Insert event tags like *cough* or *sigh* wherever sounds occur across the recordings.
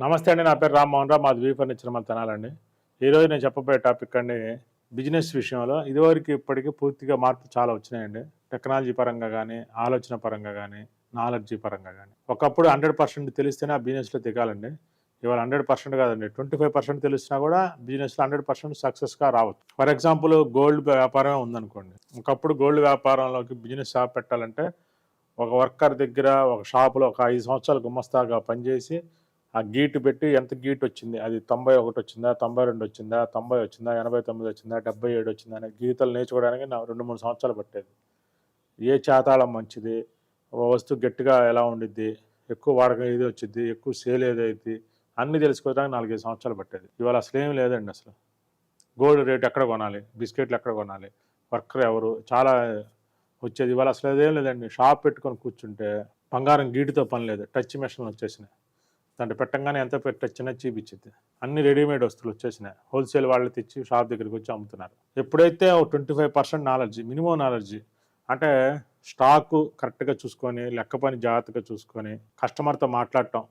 నమస్తే అండి నా పేరు రామ్మోహన్ రావు మాది వీ ఫర్నిచర్ మన తెనాలండి. ఈరోజు నేను చెప్పబోయే టాపిక్ అండి బిజినెస్ విషయంలో ఇదివరకు ఇప్పటికీ పూర్తిగా మార్పు చాలా వచ్చినాయండి. టెక్నాలజీ పరంగా కానీ ఆలోచన పరంగా కానీ నాలెడ్జీ పరంగా కానీ. ఒకప్పుడు హండ్రెడ్ పర్సెంట్ తెలిస్తేనే ఆ బిజినెస్లో దిగాలండి. ఇవాళ హండ్రెడ్ పర్సెంట్ కాదండి ట్వంటీ ఫైవ్ పర్సెంట్ తెలిసినా కూడా బిజినెస్లో హండ్రెడ్ పర్సెంట్ సక్సెస్గా రావచ్చు. ఫర్ ఎగ్జాంపుల్ గోల్డ్ వ్యాపారమే ఉందనుకోండి. ఒకప్పుడు గోల్డ్ వ్యాపారంలోకి బిజినెస్ షాప్ పెట్టాలంటే ఒక వర్కర్ దగ్గర ఒక షాపులో ఒక ఐదు సంవత్సరాలు గుమ్మస్తాగా పనిచేసి ఆ గీటు పెట్టి ఎంత గీట్ వచ్చింది? అది తొంభై ఒకటి వచ్చిందా? తొంభై రెండు వచ్చిందా? తొంభై వచ్చిందా? ఎనభై తొమ్మిది వచ్చిందా? డెబ్బై ఏడు వచ్చిందా? అనే గీతలు నేర్చుకోవడానికి నా రెండు మూడు సంవత్సరాలు పట్టేది. ఏ చేతాళం మంచిది? ఒక వస్తువు గట్టిగా ఎలా ఉండిద్ది? ఎక్కువ వాడకం ఏది వచ్చింది ఎక్కువ సేల్ ఏదైతే అన్నీ తెలుసుకోవడానికి నాలుగైదు సంవత్సరాలు పట్టేది. ఇవాళ అసలు ఏం లేదండి అసలు. గోల్డ్ రేట్ ఎక్కడ కొనాలి? బిస్కెట్లు ఎక్కడ కొనాలి? వర్కర్ ఎవరు? చాలా వచ్చేది. ఇవాళ అసలు అదేం లేదండి. షాప్ పెట్టుకొని కూర్చుంటే బంగారం గీటితో పని లేదు. టచ్ మెషిన్లు వచ్చేసినాయి. దాంట్లో పెట్టంగానే ఎంత పెట్టచ్చినా చూపించింది అన్ని రెడీమేడ్ వస్తువులు వచ్చేసినాయి. హోల్సేల్ వాళ్ళు తెచ్చి షాప్ దగ్గరికి వచ్చి అమ్ముతున్నారు. ఎప్పుడైతే twenty five percent knowledge minimum knowledge అంటే స్టాకు కరెక్ట్గా చూసుకొని లెక్క పని జాగ్రత్తగా చూసుకొని కస్టమర్తో మాట్లాడటం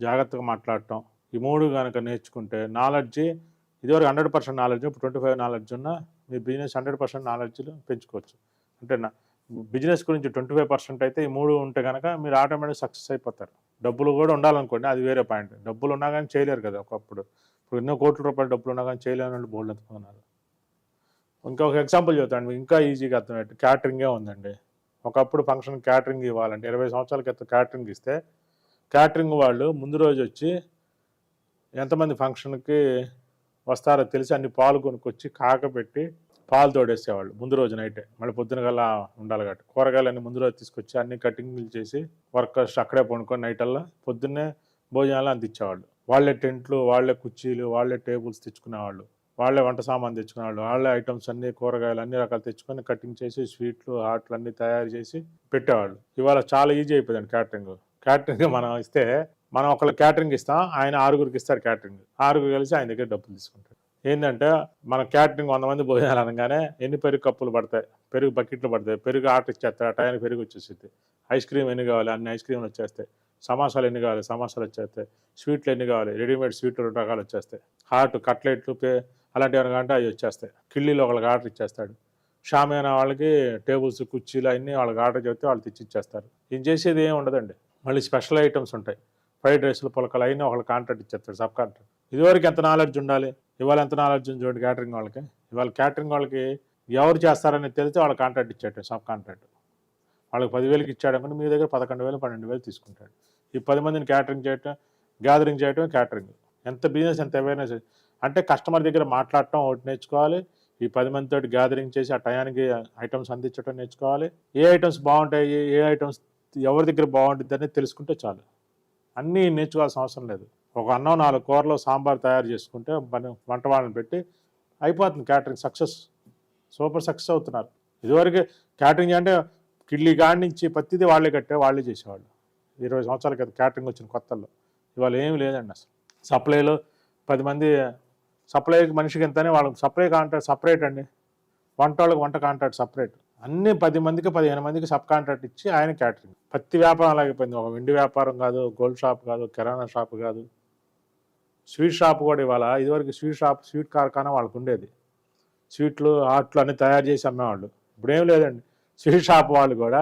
జాగ్రత్తగా మాట్లాడటం ఈ మూడు కనుక నేర్చుకుంటే నాలెడ్జ్ ఇదివరకు హండ్రెడ్ పర్సెంట్ నాలెడ్జ్ ఇప్పుడు ట్వంటీ ఫైవ్ నాలెడ్జ్ ఉన్న మీ బిజినెస్ హండ్రెడ్ పర్సెంట్ నాలెడ్జ్లో పెంచుకోవచ్చు. అంటే నా బిజినెస్ గురించి ట్వంటీ ఫైవ్ పర్సెంట్ అయితే ఈ మూడు ఉంటే కనుక మీరు ఆటోమేటిక్ సక్సెస్ అయిపోతారు. డబ్బులు కూడా ఉండాలనుకోండి అది వేరే పాయింట్. డబ్బులు ఉన్నా కానీ చేయలేరు కదా ఒకప్పుడు. ఇప్పుడు ఎన్నో కోట్ల రూపాయల డబ్బులు ఉన్నా కానీ చేయలేని వాళ్ళు బోల్డ్ ఎంతుకున్నారు ఒక ఎగ్జాంపుల్ చెబుతాను మీకు. ఇంకా ఈజీగా అర్థమయ్యేట్టు క్యాటరింగే ఉందండి. ఒకప్పుడు ఫంక్షన్ క్యాటరింగ్ ఇవ్వాలంటే ఇరవై సంవత్సరాల క్రితం క్యాటరింగ్ ఇస్తే క్యాటరింగ్ వాళ్ళు ముందు రోజు వచ్చి ఎంతమంది ఫంక్షన్కి వస్తారో తెలిసి అన్ని పాలు కొనుక్కొచ్చి కాకపెట్టి పాలు తోడేసేవాళ్ళు. ముందు రోజు నైటే. మళ్ళీ పొద్దున కల్లా ఉండాలి కాబట్టి. కూరగాయలన్నీ ముందు రోజు తీసుకొచ్చి అన్ని కటింగ్లు చేసి వర్కర్స్ అక్కడే పండుకొని నైట్ అల్లా పొద్దున్నే భోజనాలు అందించేవాళ్ళు. వాళ్ళే టెంట్లు వాళ్ళే కుర్చీలు వాళ్ళే టేబుల్స్ తెచ్చుకునేవాళ్ళు. వాళ్ళే వంట సామాన్ తెచ్చుకునేవాళ్ళు. వాళ్ళే ఐటమ్స్ అన్ని కూరగాయలు అన్ని రకాలు తెచ్చుకొని కటింగ్ చేసి స్వీట్లు హాట్లు అన్ని తయారు చేసి పెట్టేవాళ్ళు. ఇవాళ చాలా ఈజీ అయిపోయిందండి క్యాటరింగ్. క్యాటరింగ్ మనం ఇస్తే మనం ఒకళ్ళు క్యాటరింగ్ ఇస్తాం ఆయన ఆరుగురికి ఇస్తారు క్యాటరింగ్. ఆరుగురు కలిసి ఆయన దగ్గర డబ్బులు తీసుకుంటారు ఏంటంటే మన క్యాటరింగ్ వంద మంది భోజనాలు అనగానే ఎన్ని పెరుగు కప్పులు పడతాయి? పెరుగు బకెట్లు పడతాయి. పెరుగు ఆర్డర్ ఇచ్చేస్తారు. ఆ టైంకి పెరుగు వచ్చేసింది ఐస్ క్రీమ్ ఎన్ని కావాలి? అన్ని ఐస్ క్రీమ్లు వచ్చేస్తాయి. సమోసాలు ఎన్ని కావాలి? సమోసాలు వచ్చేస్తాయి. స్వీట్లు ఎన్ని కావాలి? రెడీమేడ్ స్వీట్లు రెండు రకాలు వచ్చేస్తాయి. హాట్ కట్లెట్లు పే అలాంటివి ఏమన్నా అవి వచ్చేస్తాయి. కిళ్ళీలు ఒకళ్ళకి ఆర్డర్ ఇచ్చేస్తాడు. షామైన వాళ్ళకి టేబుల్స్ కుర్చీలు అన్నీ వాళ్ళకి ఆర్డర్ చెప్తే వాళ్ళు తెచ్చి ఇచ్చేస్తారు. ఇది చేసేది ఏమి ఉండదండి. మళ్ళీ స్పెషల్ ఐటమ్స్ ఉంటాయి. ఫ్రైడ్ రైస్లు పులకలు అయినా ఒకళ్ళు కాంట్రాక్ట్ ఇచ్చేస్తాడు సబ్ కాంట్రాక్ట్. ఇదివరకు ఎంత నాలెడ్జ్ ఉండాలి? ఇవాళ ఎంత నాలెడ్జ్ ఉంది చూడండి క్యాటరింగ్ వాళ్ళకి. ఇవాళ క్యాటరింగ్ వాళ్ళకి ఎవరు చేస్తారని తెలిస్తే వాళ్ళ కాంట్రాక్ట్ ఇచ్చాడు సబ్ కాంట్రాక్ట్ వాళ్ళకి పదివేలకి ఇచ్చాడు అనుకుంటే మీ దగ్గర పదకొండు వేలు పన్నెండు వేలు తీసుకుంటాడు. ఈ పది మందిని క్యాటరింగ్ చేయటం గ్యాదరింగ్ చేయటం క్యాటరింగ్ ఎంత బిజినెస్ ఎంత అవేర్నెస్ అంటే కస్టమర్ దగ్గర మాట్లాడటం ఒకటి నేర్చుకోవాలి. ఈ పది మందితో గ్యాదరింగ్ చేసి ఆ టయానికి ఐటమ్స్ అందించడం నేర్చుకోవాలి. ఏ ఐటమ్స్ బాగుంటాయి ఏ ఐటమ్స్ ఎవరి దగ్గర బాగుంటుంది అనేది తెలుసుకుంటే చాలు. అన్నీ నేర్చుకోవాల్సిన అవసరం లేదు. ఒక అన్నం నాలుగు కూరలు సాంబార్ తయారు చేసుకుంటే మన వంట వాళ్ళని పెట్టి అయిపోతుంది క్యాటరింగ్ సక్సెస్. సూపర్ సక్సెస్ అవుతున్నారు. ఇదివరకు క్యాటరింగ్ అంటే కిడ్లీ కాడి నుంచి ప్రతిదీ వాళ్ళే కట్టే వాళ్ళే చేసేవాళ్ళు. ఇరవై సంవత్సరాల క్రితం క్యాటరింగ్ వచ్చిన కొత్తల్లో. ఇవాళ ఏమీ లేదండి అసలు. సప్లైలో పది మంది సప్లైకి మనిషికి ఎంతనే వాళ్ళకి సప్లై కాంట్రాక్ట్ సపరేట్ అండి. వంట వాళ్ళకి వంట కాంట్రాక్ట్ సపరేట్. అన్ని పది మందికి పదిహేను మందికి సబ్ కాంట్రాక్ట్ ఇచ్చి ఆయన క్యాటరింగ్. ప్రతి వ్యాపారం అలాగైపోయింది ఒక వెండి వ్యాపారం కాదు గోల్డ్ షాప్ కాదు కిరాణా షాప్ కాదు. స్వీట్ షాప్ కూడా ఇవాళ ఇదివరకు స్వీట్ షాప్ స్వీట్ కార్ఖానా వాళ్ళకు ఉండేది. స్వీట్లు హాట్లు అన్నీ తయారు చేసి అమ్మేవాళ్ళు. ఇప్పుడు ఏం లేదండి. స్వీట్ షాప్ వాళ్ళు కూడా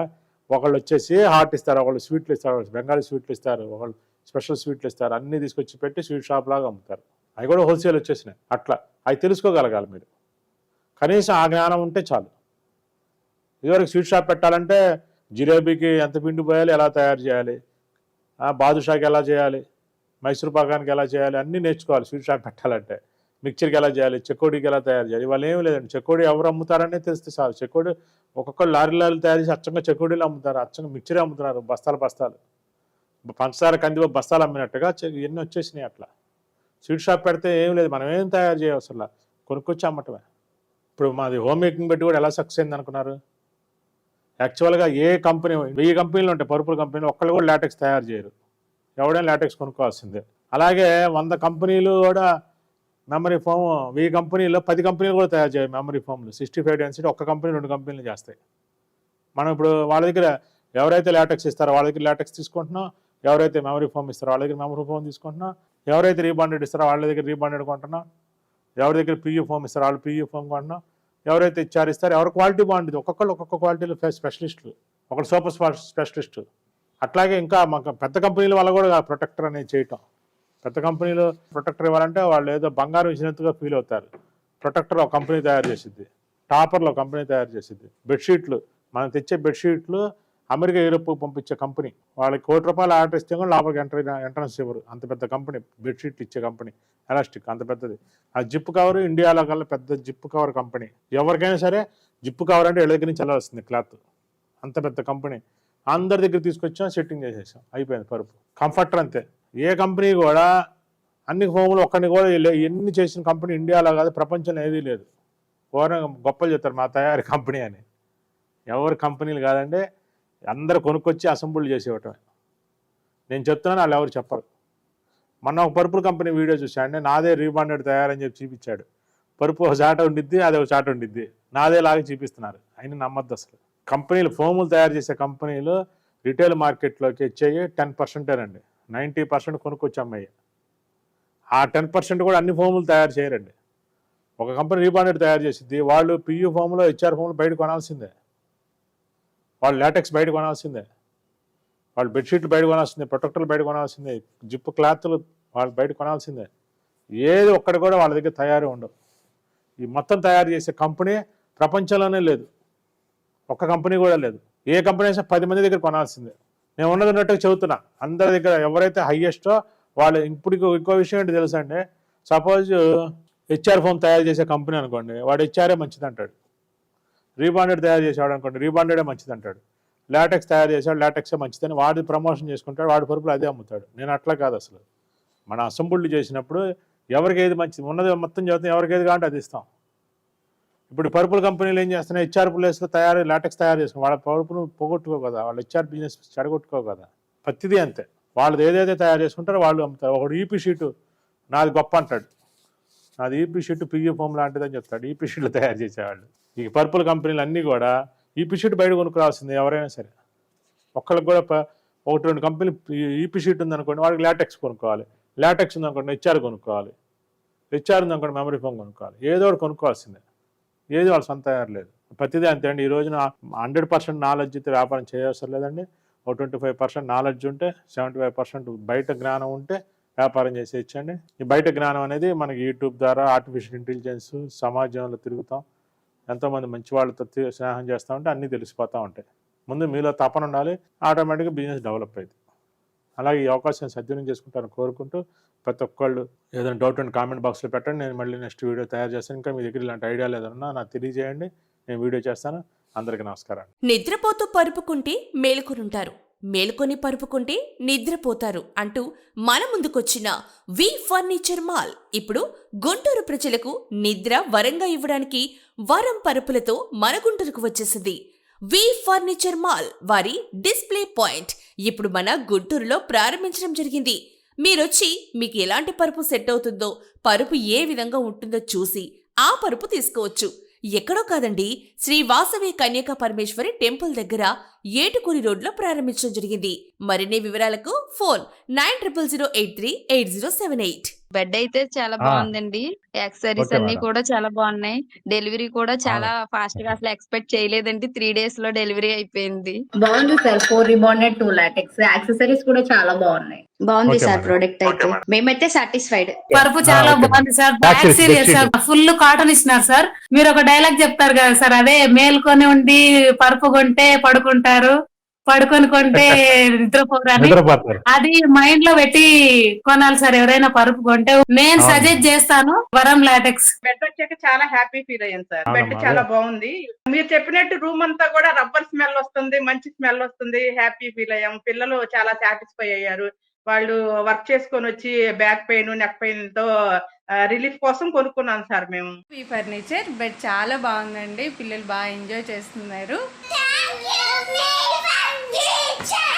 ఒకళ్ళు వచ్చేసి హాట్ ఇస్తారు ఒకళ్ళు స్వీట్లు ఇస్తారు ఒకళ్ళు బెంగాలీ స్వీట్లు ఇస్తారు ఒకళ్ళు స్పెషల్ స్వీట్లు ఇస్తారు అన్నీ తీసుకొచ్చి పెట్టి స్వీట్ షాప్ లాగా అమ్ముతారు. అవి కూడా హోల్సేల్ వచ్చేసినాయి. అట్లా. అవి తెలుసుకోగలగాలి మీరు. కనీసం ఆ జ్ఞానం ఉంటే చాలు. ఇదివరకు స్వీట్ షాప్ పెట్టాలంటే జిలేబీకి ఎంత పిండి పోయాలి ఎలా తయారు చేయాలి? బాదుషాకి ఎలా చేయాలి? మైసూర్ పాకానికి ఎలా చేయాలి అన్నీ నేర్చుకోవాలి. స్వీట్ షాప్ పెట్టాలంటే. మిక్చర్కి ఎలా చేయాలి చెకోడీకి ఎలా తయారు చేయాలి ఇవాళ ఏం లేదండి. చెకోడీ ఎవరు అమ్ముతారనే తెలిస్తే చాలు. చెకోడీ ఒక్కొక్క లారీ లారీలు తయారు చేసి అచ్చంగా చెకోడీలు అమ్ముతారు అచ్చంగా మిక్చరే అమ్ముతున్నారు బస్తాలు బస్తాలు. పంచదార కంది బస్తాలు అమ్మినట్టుగా చె- ఇవన్నీ వచ్చేసినాయి అట్లా. స్వీట్ షాప్ పెడితే ఏం లేదు మనం ఏం తయారు చేయవసరం కొనుక్కొచ్చి అమ్మటమే. ఇప్పుడు మాది హోమ్ మేకింగ్ పెట్టి కూడా ఎలా సక్సెస్ అయింది అనుకున్నారు? యాక్చువల్గా ఏ కంపెనీ వెయ్యి కంపెనీలు ఉంటాయి పరుపుల కంపెనీలు ఒక్కళ్ళు కూడా లాటెక్స్ తయారు చేయరు. ఎవడైనా లాటెక్స్ కొనుక్కోవాల్సిందే. అలాగే వంద కంపెనీలు కూడా మెమరీ ఫోమ్ వెయ్యి కంపెనీలో పది కంపెనీలు కూడా తయారు చేయాలి మెమరీ ఫోమ్లు సిక్స్టీ ఫైవ్ డెన్సిటీ ఒక్క కంపెనీ రెండు కంపెనీలు చేస్తాయి. మనం ఇప్పుడు వాళ్ళ దగ్గర ఎవరైతే లాటెక్స్ ఇస్తారో వాళ్ళ దగ్గర లాటెక్స్ తీసుకుంటున్నాం ఎవరైతే మెమరీ ఫోమ్ ఇస్తారో వాళ్ళ దగ్గర మెమరీ ఫోమ్ తీసుకుంటున్నాం ఎవరైతే రీబాండెడ్ ఇస్తారో వాళ్ళ దగ్గర రీబాండెడ్ కొంటున్నాం ఎవరి దగ్గర పీయూ ఫోమ్ ఇస్తారో వాళ్ళు పీయూ ఫోమ్ కొంటున్నాం ఎవరైతే ఇచ్చారు ఇస్తారో ఎవరి క్వాలిటీ బాగుంటుంది ఒక్కొక్కరు ఒక్కొక్క క్వాలిటీలో స్పెషలిస్టులు ఒకరు సూపర్ స్పెషలిస్టు అట్లాగే ఇంకా మాకు పెద్ద కంపెనీల వల్ల కూడా ప్రొటెక్టర్ అనేది చేయటం. పెద్ద కంపెనీలు ప్రొటెక్టర్ ఇవ్వాలంటే వాళ్ళు ఏదో బంగారం ఇచ్చినట్టుగా ఫీల్ అవుతారు. ప్రొటెక్టర్ ఒక కంపెనీ తయారు చేసిద్ది. టాపర్లో కంపెనీ తయారు చేసింది బెడ్షీట్లు మనం తెచ్చే బెడ్షీట్లు అమెరికా యూరోప్ పంపించే కంపెనీ. వాళ్ళకి కోటి రూపాయలు ఆర్డర్ ఇస్తే కూడా లోపలికి ఎంటర్ ఎంట్రన్స్ ఇవ్వరు. అంత పెద్ద కంపెనీ బెడ్షీట్లు ఇచ్చే కంపెనీ. ఎలాస్టిక్ అంత పెద్దది. ఆ జిప్ కవర్ ఇండియాలో కల్లా పెద్ద జిప్ కవర్ కంపెనీ. ఎవరికైనా సరే జిప్ కవర్ అంటే ఇళ్ళ దగ్గర నుంచి వెళ్ళాల్సింది క్లాత్. అంత పెద్ద కంపెనీ. అందరి దగ్గర తీసుకొచ్చాం సెట్టింగ్ చేసేసాం. అయిపోయింది పరుపు. కంఫర్టర్ అంతే. ఏ కంపెనీ కూడా అన్ని హోములు ఒక్కడిని కూడా ఎన్ని చేసిన కంపెనీ ఇండియాలో కాదు ప్రపంచంలో ఏదీ లేదు. ఘోరంగా గొప్పలు చెప్తారు మా తయారీ కంపెనీ అని. ఎవరి కంపెనీలు కాదంటే అందరు కొనుక్కొచ్చి అసెంబుల్ చేసేవటమే నేను చెప్తున్నాను వాళ్ళు ఎవరు చెప్పరు. మొన్న ఒక పర్పుల్ కంపెనీ వీడియో చూశాండి నాదే రీబాండెడ్ తయారని చెప్పి చూపించాడు. పరుపు ఒక చాట ఉండిద్ది అదే ఒక చాట ఉండిద్ది. నాదే లాగా చూపిస్తున్నారు. అయినా నమ్మద్దు అసలు. కంపెనీలు ఫోములు తయారు చేసే కంపెనీలు రిటైల్ మార్కెట్లోకి వచ్చేవి టెన్ పర్సెంటేనండి నైంటీ పర్సెంట్ కొనుక్కొచ్చి అమ్మాయి. ఆ టెన్ పర్సెంట్ కూడా అన్ని ఫోములు తయారు చేయరండి. ఒక కంపెనీ రీబాండెడ్ తయారు చేసింది వాళ్ళు పియూ ఫోమ్లో హెచ్ఆర్ ఫోమ్లో బయట కొనాల్సిందే. వాళ్ళు లాటెక్స్ బయట కొనాల్సిందే. వాళ్ళు బెడ్షీట్లు బయట కొనాల్సిందే ప్రొటెక్టర్లు బయట కొనాల్సిందే జిప్పు క్లాత్లు వాళ్ళు బయట కొనాల్సిందే. ఏది ఒక్కడ కూడా వాళ్ళ దగ్గర తయారీ ఉండవు. ఈ మొత్తం తయారు చేసే కంపెనీ ప్రపంచంలోనే లేదు. ఒక్క కంపెనీ కూడా లేదు. ఏ కంపెనీ అయినా పది మంది దగ్గర కొనాల్సిందే. నేను ఉన్నది ఉన్నట్టుగా చెబుతున్నా. అందరి దగ్గర ఎవరైతే హయ్యెస్టో వాళ్ళు ఇప్పుడు ఇంకో- విషయం ఏంటి తెలుసా అండి? సపోజ్ హెచ్ఆర్ ఫోన్ తయారు చేసే కంపెనీ అనుకోండి వాడు హెచ్ఆర్ఏ మంచిది అంటాడు రీబాండెడ్ తయారు చేసేవాడు అనుకోండి రీబాండెడే మంచిది అంటాడు లాటెక్స్ తయారు చేసాడు లాటెక్సే మంచిదని వాడి ప్రమోషన్ చేసుకుంటాడు వాడి పరుపులు అదే అమ్ముతాడు. నేను అట్లా కాదు అసలు. మన అసెంబ్లీ చేసినప్పుడు ఎవరికి ఏది మంచిది ఉన్నది మొత్తం చదువుతాం ఎవరికి ఏది కావాలంటే అది ఇస్తాం. ఇప్పుడు పరుపుల కంపెనీలు ఏం చేస్తున్నాయి? హెచ్ఆర్ ప్లేస్లో తయారు లాటెక్స్ తయారు చేసుకుని వాళ్ళ పరుపును పోగొట్టుకో కదా. వాళ్ళ హెచ్ఆర్ బిజినెస్ చెడగొట్టుకో కదా. ప్రతిదీ అంతే. వాళ్ళది ఏదైతే తయారు చేసుకుంటారో వాళ్ళు అమ్ముతారు. ఒకడు ఈపీ షీటు నాది గొప్ప అంటాడు. నాది ఈపీ షీట్ పియూ ఫోమ్ లాంటిదని చెప్తాడు. ఈపీ షీట్లు తయారు చేసేవాళ్ళు. ఈ పర్పుల్ కంపెనీలు అన్నీ కూడా ఈపీ షీట్ బయట కొనుక్కోవాల్సింది ఎవరైనా సరే. ఒక్కళ్ళకి కూడా ప- ఒకటి రెండు కంపెనీ ఈపీ షీట్ ఉందనుకోండి వాడికి లాటెక్స్ కొనుక్కోవాలి. లాటెక్స్ ఉందనుకోండి హెచ్ఆర్ కొనుక్కోవాలి. హెచ్ఆర్ ఉందనుకోండి మెమరీ ఫోన్ కొనుక్కోవాలి. ఏదో ఒకటి కొనుక్కోవాల్సిందే. ఏది వాళ్ళ సొంత తయారు లేదు. ప్రతిదీ అంతే అండి. ఈ రోజున హండ్రెడ్ పర్సెంట్ నాలెడ్జ్ అయితే వ్యాపారం చేయవసరం లేదండి. ఒక ట్వంటీ ఫైవ్ పర్సెంట్ నాలెడ్జ్ ఉంటే సెవెంటీ ఫైవ్ పర్సెంట్ బయట జ్ఞానం ఉంటే వ్యాపారం చేసేయచ్చండి ఈ బయట జ్ఞానం అనేది మనకి యూట్యూబ్ ద్వారా ఆర్టిఫిషియల్ ఇంటెలిజెన్స్ సమాజంలో తిరుగుతాం. ఎంతోమంది మంచి వాళ్ళతో తి- స్నేహం చేస్తూ ఉంటే అన్నీ తెలిసిపోతూ ఉంటాయి. ముందు మీలో తపన ఉండాలి. ఆటోమేటిక్గా బిజినెస్ డెవలప్ అవుతుంది. అలాగే ఈ అవకాశం సద్వినియోగం చేసుకుంటారని కోరుకుంటూ ప్రతి ఒక్కళ్ళు ఏదైనా డౌట్ అండ్ కామెంట్ బాక్స్లో పెట్టండి. నేను మళ్ళీ నెక్స్ట్ వీడియో తయారు చేస్తాను. ఇంకా మీ దగ్గర ఇలాంటి ఐడియాలు ఏదైనా నాకు తెలియజేయండి. నేను వీడియో చేస్తాను. అందరికీ నమస్కారం. నిద్రపోతూ పరుపుకుంటే మేలుకొనుంటారు. మేలుకొని పరుపుకుంటే నిద్రపోతారు అంటూ మన ముందుకొచ్చిన వి ఫర్నిచర్ మాల్ ఇప్పుడు గుంటూరు ప్రజలకు నిద్ర వరంగా ఇవ్వడానికి వరం పరుపులతో మన గుంటూరుకు వచ్చేసింది వి ఫర్నిచర్ మాల్ వారి డిస్ప్లే పాయింట్ ఇప్పుడు మన గుంటూరులో ప్రారంభించడం జరిగింది. మీరొచ్చి మీకు ఎలాంటి పరుపు సెట్ అవుతుందో పరుపు ఏ విధంగా ఉంటుందో చూసి ఆ పరుపు తీసుకోవచ్చు. ఎక్కడో కాదండి శ్రీ వాసవి కన్యక పరమేశ్వరి టెంపుల్ దగ్గర ఏటుకూరి రోడ్లో ప్రారంభించడం జరిగింది. మరిన్ని వివరాలకు phone nine triple zero eight three eight zero seven eight. Bed అయితే చాలా. బాగుందండి యాక్సరీస్ అన్ని. కూడా చాలా బాగున్నాయి డెలివరీ కూడా చాలా ఫాస్ట్గా అసలు ఎక్స్పెక్ట్ చేయలేదండి. త్రీ డేస్లో డెలివరీ అయిపోయింది. బాగుంది sir. Four rebonded two latex. Accessories కూడా చాలా బాగున్నాయి బాగుంది సార్. ప్రోడక్ట్ అయితే. మేమైతే సాటిస్ఫైడ్. పరుపు చాలా. బాగుంది sir. Back serious sir. Full cotton ఇస్తున్నారు సార్. మీరు ఒక డైలాగ్ చెప్తారు కదా సార్. అదే మేల్కొని ఉండి పరుపు కొంటే పడుకుంటారు. పడుకొని కొంటే *laughs* నిద్రపోరని. నిద్రపోతారు. అది మైండ్లో పెట్టి కొనాలి సార్ ఎవరైనా పరుపు కొంటే. నేను. సజెస్ట్ చేస్తాను వరం లాటెక్స్. బెడ్ వచ్చాక చాలా హ్యాపీ ఫీల్ అయ్యాను సార్. బెడ్ చాలా. బాగుంది. మీరు చెప్పినట్టు రూమ్ అంతా కూడా రబ్బర్ స్మెల్ వస్తుంది మంచి స్మెల్ వస్తుంది హ్యాపీ ఫీల్ అయ్యాం పిల్లలు చాలా సాటిస్ఫై అయ్యారు. వాళ్ళు వర్క్ చేసుకొని వచ్చి బ్యాక్ పెయిన్ నెక్ పెయిన్తో రిలీఫ్ కోసం కొనుక్కున్నాను సార్ మేము. ఈ ఫర్నిచర్ బెడ్ చాలా బాగుందండి. పిల్లలు బాగా ఎంజాయ్ చేస్తున్నారు. Check.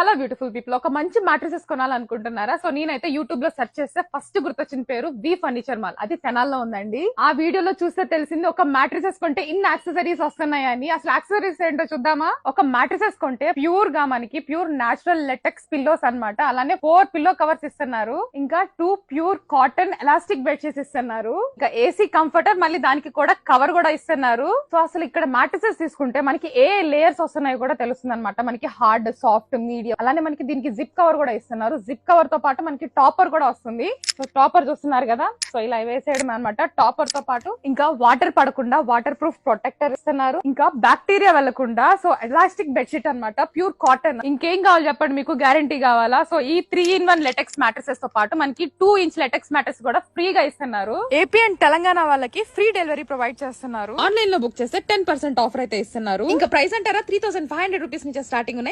హలో బ్యూటిఫుల్ పీపుల్ ఒక మంచి మ్యాట్రసెస్ కొనాలనుకుంటున్నారా? సో నేనైతే యూట్యూబ్లో సెర్చ్ చేస్తే ఫస్ట్ గుర్తొచ్చిన పేరు వి ఫర్నిచర్ మాల్. అది తెనాల్లో ఉందండి. ఆ వీడియోలో చూస్తే తెలిసింది ఒక మ్యాట్రసెస్ కొంటే ఇన్ని యాక్సెసరీస్ వస్తున్నాయని. అసలు యాక్సెసరీస్ ఏంటో చూద్దామా? ఒక మ్యాట్రసెస్ కొంటే ప్యూర్గా మనకి ప్యూర్ నాచురల్ లెటెక్స్ పిల్లోస్ అన్నమాట. అలానే ఫోర్ పిల్లో కవర్స్ ఇస్తున్నారు. ఇంకా two pure cotton elastic bedsheets ఇస్తున్నారు. ఇంకా ఏసీ కంఫర్టర్ మళ్ళీ దానికి కూడా కవర్ కూడా ఇస్తున్నారు. సో అసలు ఇక్కడ మ్యాట్రసెస్ తీసుకుంటే మనకి ఏ లేయర్స్ వస్తున్నాయో కూడా తెలుస్తుంది అనమాట మనకి హార్డ్ సాఫ్ట్ మీడియం అలానే మనకి దీనికి జిప్ కవర్ కూడా ఇస్తున్నారు. జిప్ కవర్తో పాటు మనకి టాపర్ కూడా వస్తుంది. సో టాపర్ చూస్తున్నారు కదా? సో ఇలా వేసేయడం అనమాట టాపర్తో పాటు ఇంకా వాటర్ పడకుండా వాటర్ ప్రూఫ్ ప్రొటెక్టర్ ఇస్తున్నారు. ఇంకా బ్యాక్టీరియా వెళ్ళకుండా సో ఎలాస్టిక్ బెడ్షీట్ అన్నమాట. ప్యూర్ కాటన్ ఇంకేం కావాలి చెప్పండి మీకు? గ్యారంటీ కావాలా? సో ఈ త్రీ ఇన్ వన్ లెటెక్స్ మ్యాట్రసెస్తో పాటు మనకి టూ ఇంచ్ లెటెక్స్ మ్యాట్రస్ కూడా ఫ్రీగా ఇస్తున్నారు. ఏపీ అండ్ తెలంగాణ వాళ్ళకి ఫ్రీ డెలివరీ ప్రొవైడ్ చేస్తున్నారు. ఆన్లైన్లో బుక్ చేస్తే టెన్ పర్సెంట్ ఆఫర్ అయితే ఇస్తున్నారు. ఇంకా ప్రైస్ అంటారా? Three thousand five hundred rupees నుంచి స్టార్టింగ్ ఉన్నాయి.